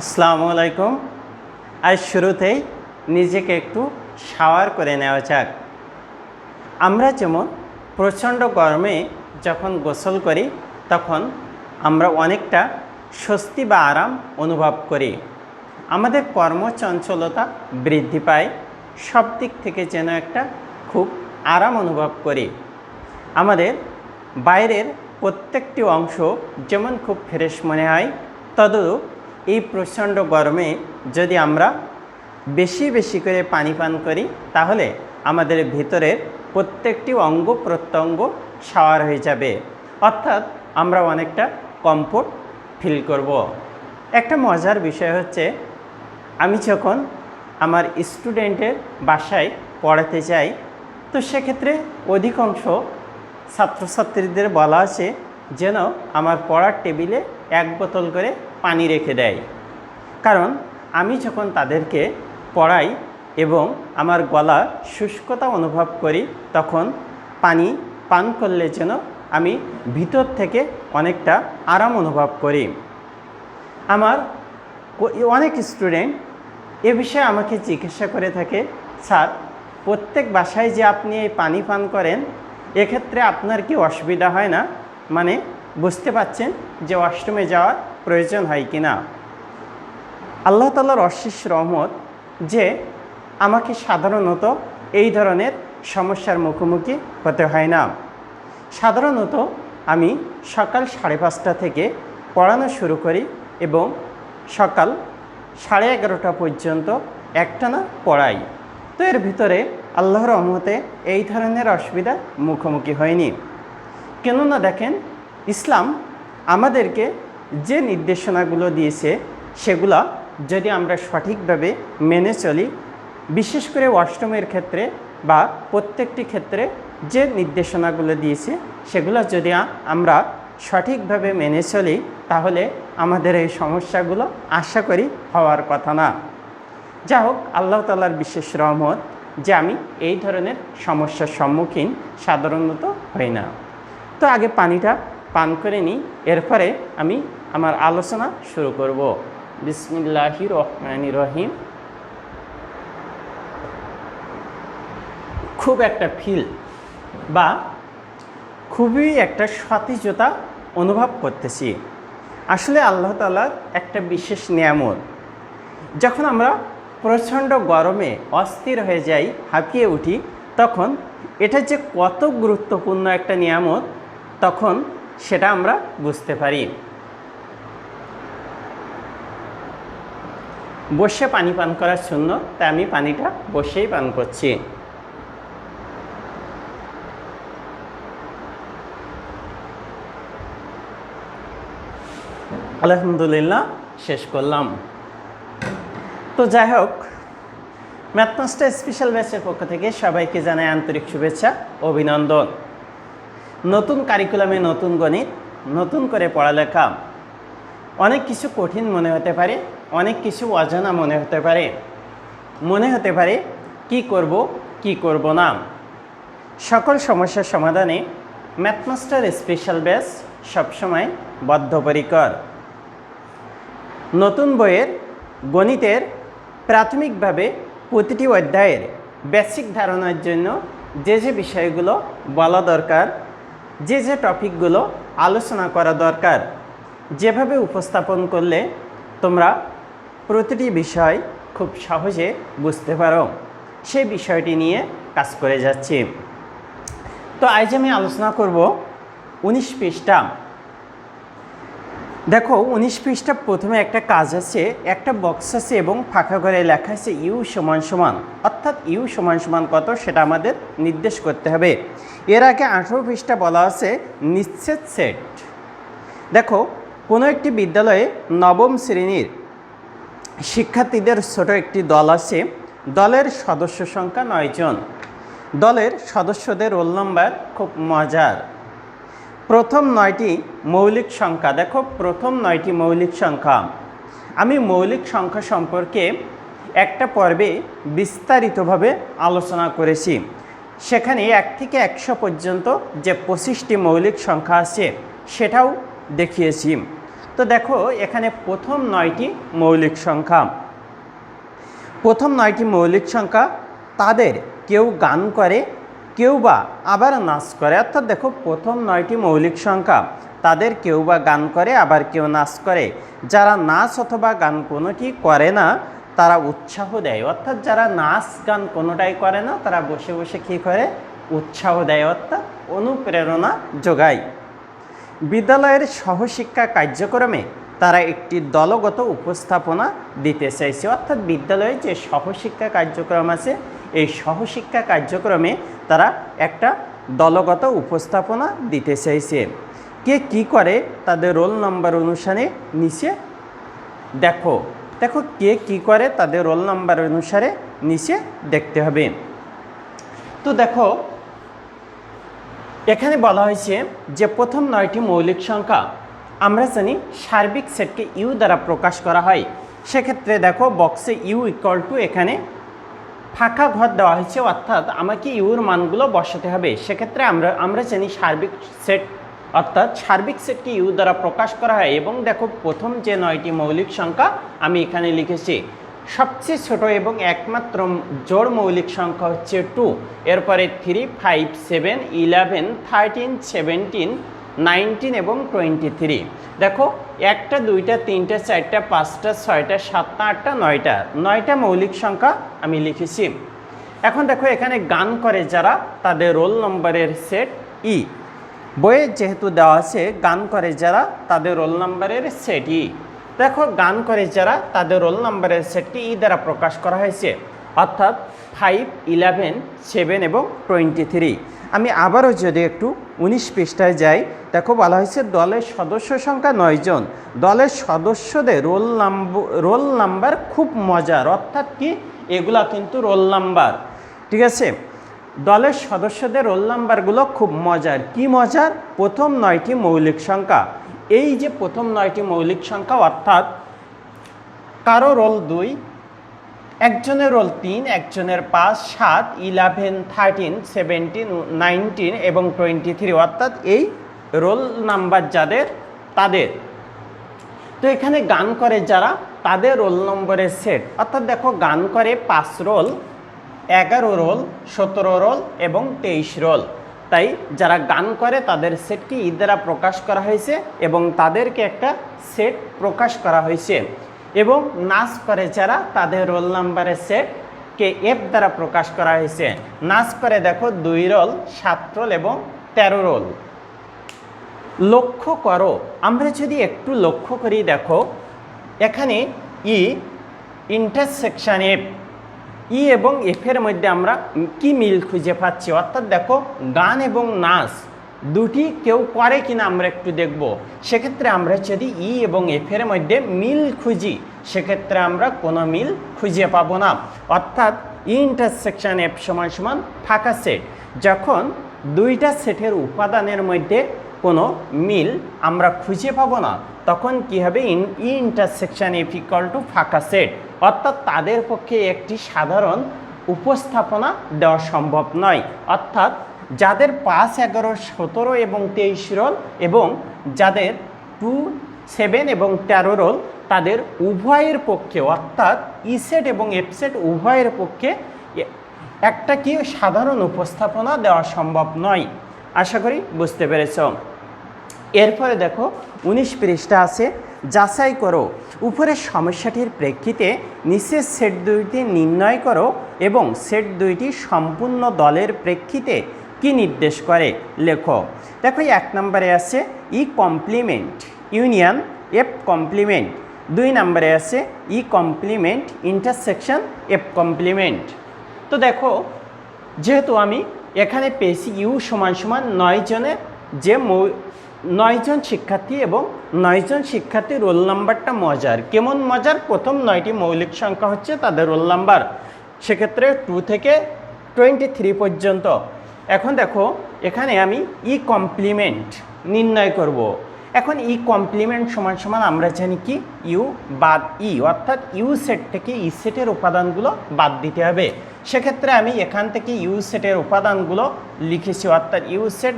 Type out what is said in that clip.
আসসালামু আলাইকুম। আজ শুরুতেই নিজেকে একটু শাওয়ার করে নেওয়া যাক। আমরা যেমন প্রচণ্ড গরমে যখন গোসল করি, তখন আমরা অনেকটা স্বস্তি বা আরাম অনুভব করি। আমাদের কর্মচঞ্চলতা বৃদ্ধি পায়, সব দিক থেকে যেন একটা খুব আরাম অনুভব করি। আমাদের বাইরের প্রত্যেকটি অংশ যেমন খুব ফ্রেশ মনে হয়, তদরূপ এই প্রচণ্ড গরমে যদি আমরা বেশি বেশি করে পানি পান করি, তাহলে আমাদের ভিতরের প্রত্যেকটি অঙ্গ প্রত্যঙ্গ শাওয়ার হয়ে যাবে অর্থাৎ আমরা অনেকটা কমফোর্ট ফিল করব। একটা মজার বিষয় হচ্ছে, আমি যখন আমার স্টুডেন্টের বাসায় পড়াতে যাই, তো সেক্ষেত্রে অধিকাংশ ছাত্রছাত্রীদের বলা আছে যেন আমার পড়ার টেবিলে এক বোতল করে পানি রেখে দেয়। কারণ আমি যখন তাদেরকে পড়াই এবং আমার গলা শুষ্কতা অনুভব করি, তখন পানি পান করলে যেন আমি ভিতর থেকে অনেকটা আরাম অনুভব করি। আমার অনেক স্টুডেন্ট এ বিষয়ে আমাকে জিজ্ঞাসা করে থাকে, স্যার, প্রত্যেক বাসায় যে আপনি এই পানি পান করেন, এক্ষেত্রে আপনার কি অসুবিধা হয় না? মানে বুঝতে পাচ্ছেন যে অষ্টমে যাওয়ার প্রয়োজন হয় কি না? আল্লাহ তালার অশেষ রহমত যে আমাকে সাধারণত এই ধরনের সমস্যার মুখোমুখি হতে হয় না। সাধারণত আমি সকাল সাড়ে পাঁচটা থেকে পড়ানো শুরু করি এবং সকাল সাড়ে এগারোটা পর্যন্ত একটানা পড়াই। তো এর ভিতরে আল্লাহর রহমতে এই ধরনের অসুবিধা মুখোমুখি হয়নি। কেননা দেখেন, ইসলাম আমাদেরকে যে নির্দেশনাগুলো দিয়েছে, সেগুলো যদি আমরা সঠিকভাবে মেনে চলি, বিশেষ করে অষ্টমের ক্ষেত্রে বা প্রত্যেকটি ক্ষেত্রে যে নির্দেশনাগুলো দিয়েছে, সেগুলো যদি আমরা সঠিকভাবে মেনে চলি, তাহলে আমাদের এই সমস্যাগুলো আশা করি হওয়ার কথা না। যা হোক, আল্লাহ তালার বিশেষ রহমত যে আমি এই ধরনের সমস্যার সম্মুখীন সাধারণত হই না। তো আগে পানিটা পান করে নিই, এরপরে আমি আমার আলোচনা শুরু করব। বিসমিল্লাহি রহমানি রহিম। খুব একটা ফিল বা খুবই একটা সতেজতা অনুভব করতেছি। আসলে আল্লাহ তালার একটা বিশেষ নিয়ামত। যখন আমরা প্রচণ্ড গরমে অস্থির হয়ে যাই, হাঁপিয়ে উঠি, তখন এটা যে কত গুরুত্বপূর্ণ একটা নিয়ামত, তখন সেটা আমরা বুঝতে পারি। বসে পানি পান করার জন্য তাই আমি পানিটা বসেই পান করছি। আলহামদুলিল্লাহ, শেষ করলাম। তো যাই হোক ম্যাথমাস্টার স্পেশাল ব্যাচের পক্ষ থেকে সবাইকে জানাই আন্তরিক শুভেচ্ছা, অভিনন্দন। নতুন কারিকুলামে নতুন গণিত, নতুন করে পড়ালেখা। অনেক কিছু কঠিন মনে হতে পারে, অনেক কিছু অজানা মনে হতে পারে। মনে হতে পারে, কি করব কি করব না। সকল সমস্যার সমাধানে ম্যাথমাস্টার স্পেশাল ব্যাচ সবসময় বদ্ধপরিকর। নতুন বইয়ের, গণিতের প্রাথমিকভাবে প্রতিটি অধ্যায়ের বেসিক ধারণার জন্য যে যে বিষয়গুলো বলা দরকার যে যে টপিকগুলো আলোচনা করা দরকার, যেভাবে উপস্থাপন করলে তোমরা প্রতিটি বিষয় খুব সহজে বুঝতে পারো। সে বিষয়টি নিয়ে কাজ করে যাচ্ছি। তো আজ আমি আলোচনা করব উনিশ পৃষ্ঠা। দেখো, উনিশ পৃষ্ঠা প্রথমে একটা কাজ আছে, একটা বক্স আছে এবং ফাঁকা করে লেখা আছে ইউ সমান সমান। অর্থাৎ ইউ সমান সমান কত সেটা আমাদের নির্দেশ করতে হবে। এর আগে আঠেরো পৃষ্ঠা বলা আছে, নিশ্চিত সেট। দেখো, কোনো একটি বিদ্যালয়ে নবম শ্রেণির শিক্ষার্থীদের ছোট একটি দল আছে, দলের সদস্য সংখ্যা নয়জন দলের সদস্যদের রোল নম্বর খুব মজার। প্রথম নয়টি মৌলিক সংখ্যা। দেখো, প্রথম নয়টি মৌলিক সংখ্যা। আমি মৌলিক সংখ্যা সম্পর্কে একটা পর্বে বিস্তারিতভাবে আলোচনা করেছি। সেখানে এক থেকে একশো পর্যন্ত যে পঁচিশটি মৌলিক সংখ্যা আছে, সেটাও দেখিয়েছি। তো দেখো, এখানে প্রথম নয়টি মৌলিক সংখ্যা। প্রথম নয়টি মৌলিক সংখ্যা, তাদের কেউ গান করে কেউ বা আবার নাচ করে। অর্থাৎ দেখো, প্রথম নয়টি মৌলিক সংখ্যা। তাদের কেউ বা গান করে, আবার কেউ নাচ করে। যারা নাচ অথবা গান কোনোটি করে না, তারা উৎসাহ দেয়। অর্থাৎ যারা নাচ গান কোনোটাই করে না, তারা বসে বসে কী করে? উৎসাহ দেয়, অর্থাৎ অনুপ্রেরণা যোগায়। বিদ্যালয়ের সহশিক্ষা কার্যক্রমে তারা একটি দলগত উপস্থাপনা দিতে চাইছে। অর্থাৎ বিদ্যালয়ে যে সহশিক্ষা কার্যক্রম আছে, এই সহশিক্ষা কার্যক্রমে তারা একটা দলগত উপস্থাপনা দিতে চাইছে। কে কি করে, তাদের রোল নাম্বার অনুসারে নিচে দেখো। দেখো কে কি করে, তাদের রোল নাম্বার অনুসারে নিচে দেখতে হবে। তো দেখো, এখানে বলা হয়েছে যে প্রথম নয়টি মৌলিক সংখ্যা আমরা জানি সার্বিক সেটকে ইউ দ্বারা প্রকাশ করা হয়। সেক্ষেত্রে দেখো বক্সে ইউ ইকুয়াল টু এখানে ফাঁকা ঘর দেওয়া হয়েছে, অর্থাৎ আমাকে ইউর মানগুলো বসাতে হবে। সেক্ষেত্রে আমরা আমরা জানি সার্বিক সেট, অর্থাৎ সার্বিক সেটকে ইউ দ্বারা প্রকাশ করা হয় এবং দেখো প্রথম যে নয়টি মৌলিক সংখ্যা আমি এখানে লিখেছি। সবচেয়ে ছোট এবং একমাত্র জোড় মৌলিক সংখ্যা হচ্ছে টু এরপরে three five seven eleven thirteen seventeen nineteen এবং টোয়েন্টি থ্রি। দেখো, একটা, দুইটা, তিনটা, চারটা, পাঁচটা, ছয়টা, সাতটা, আটটা, নয়টা। নয়টা মৌলিক সংখ্যা আমি লিখেছি। এখন দেখো, এখানে গান করে যারা, তাদের রোল নম্বরের সেট ই বইয়ে যেহেতু দেওয়া আছে, গান করে যারা, তাদের রোল নম্বরের সেট ই দেখো, গান করে যারা, তাদের রোল নম্বরের সেটটি ই দ্বারা প্রকাশ করা হয়েছে। অর্থাৎ ফাইভ ইলেভেন সেভেন এবং টোয়েন্টি থ্রি আমি আবারও যদি একটু উনিশ পৃষ্ঠায় যাই, দেখো বলা হয়েছে দলের সদস্য সংখ্যা নয়জন দলের সদস্যদের রোল নাম্বার রোল নাম্বার খুব মজার। অর্থাৎ কি? এগুলা কিন্তু রোল নাম্বার ঠিক আছে? দলের সদস্যদের রোল নাম্বারগুলো খুব মজার। কি মজার? প্রথম নয়টি মৌলিক সংখ্যা। এই যে প্রথম নয়টি মৌলিক সংখ্যা, অর্থাৎ কারও রোল দুই একজনের রোল তিন, একজনের পাঁচ, সাত, ইলেভেন, থার্টিন, সেভেন্টিন, নাইনটিন এবং টোয়েন্টি থ্রি অর্থাৎ এই রোল নাম্বার যাদের, তাদের। তো এখানে গান করে যারা, তাদের রোল নম্বরের সেট। অর্থাৎ দেখো, গান করে পাঁচ রোল, এগারো রোল, সতেরো রোল এবং তেইশ রোল। তাই যারা গান করে, তাদের সেটকে ই দ্বারা প্রকাশ করা হয়েছে এবং তাদেরকে একটা সেট প্রকাশ করা হয়েছে। এবং নাচ করে যারা তাদের রোল নাম্বারের সেট কে এফ দ্বারা প্রকাশ করা হয়েছে। নাচ করে দেখো দুই রোল, সাত রোল এবং তেরো রোল। লক্ষ্য করো, আমরা যদি একটু লক্ষ্য করি দেখো, এখানে ই ইন্টারসেকশন এফ ই এবং এফের মধ্যে আমরা কি মিল খুঁজে পাচ্ছি? অর্থাৎ দেখো, গান এবং নাচ। দুটি কেউ করে কিনা আমরা একটু দেখব। সেক্ষেত্রে আমরা যদি ই এবং এফের মধ্যে মিল খুঁজি, সেক্ষেত্রে আমরা কোনো মিল খুঁজে পাবো না। অর্থাৎ ইন্টারসেকশন এফ সমান সমান ফাঁকা সেট যখন দুইটা সেটের উপাদানের মধ্যে কোনো মিল আমরা খুঁজে পাবো না, তখন কি হবে? E intersection F equal to ফাঁকা সেট অর্থাৎ তাদের পক্ষে একটি সাধারণ উপস্থাপনা দেওয়া সম্ভব নয়। অর্থাৎ যাদের পাঁচ, এগারো, সতেরো এবং তেইশ রোল এবং যাদের টু, সেভেন এবং তেরো রোল, তাদের উভয়ের পক্ষে, অর্থাৎ ইসেট এবং এফসেট উভয়ের পক্ষে একটা কি সাধারণ উপস্থাপনা দেওয়া সম্ভব নয়। আশা করি বুঝতে পেরেছ। এরপরে দেখো, উনিশ পৃষ্ঠা আছে, যাচাই করো। উপরের সমস্যাটির প্রেক্ষিতে নিচের সেট দুইটি নির্ণয় করো এবং সেট দুইটি সম্পূর্ণ দলের প্রেক্ষিতে কি নির্দেশ করে? লেখো। দেখো এক নম্বরে আছে E complement union, F complement. দুই নম্বরে আছে E complement intersection, F complement. তো দেখো, যেহেতু আমি এখানে পেয়েছি ইউ সমান সমান নয় জনের যে মৌ- নয়জন শিক্ষার্থী এবং নয়জন শিক্ষার্থীর রোল নাম্বারটা মজার। কেমন মজার? প্রথম নয়টি মৌলিক সংখ্যা হচ্ছে তাদের রোল নাম্বার। সেক্ষেত্রে টু থেকে টোয়েন্টি থ্রি পর্যন্ত এখন দেখো, এখানে আমি ই কমপ্লিমেন্ট নির্ণয় করব। এখন ই কমপ্লিমেন্ট সমান সমান আমরা জানি কি ইউ বাদ ই, অর্থাৎ ইউ সেট থেকে ই সেটের উপাদানগুলো বাদ দিতে হবে সেক্ষেত্রে আমি এখান থেকে ইউ সেটের উপাদানগুলো লিখেছি, অর্থাৎ ইউ সেট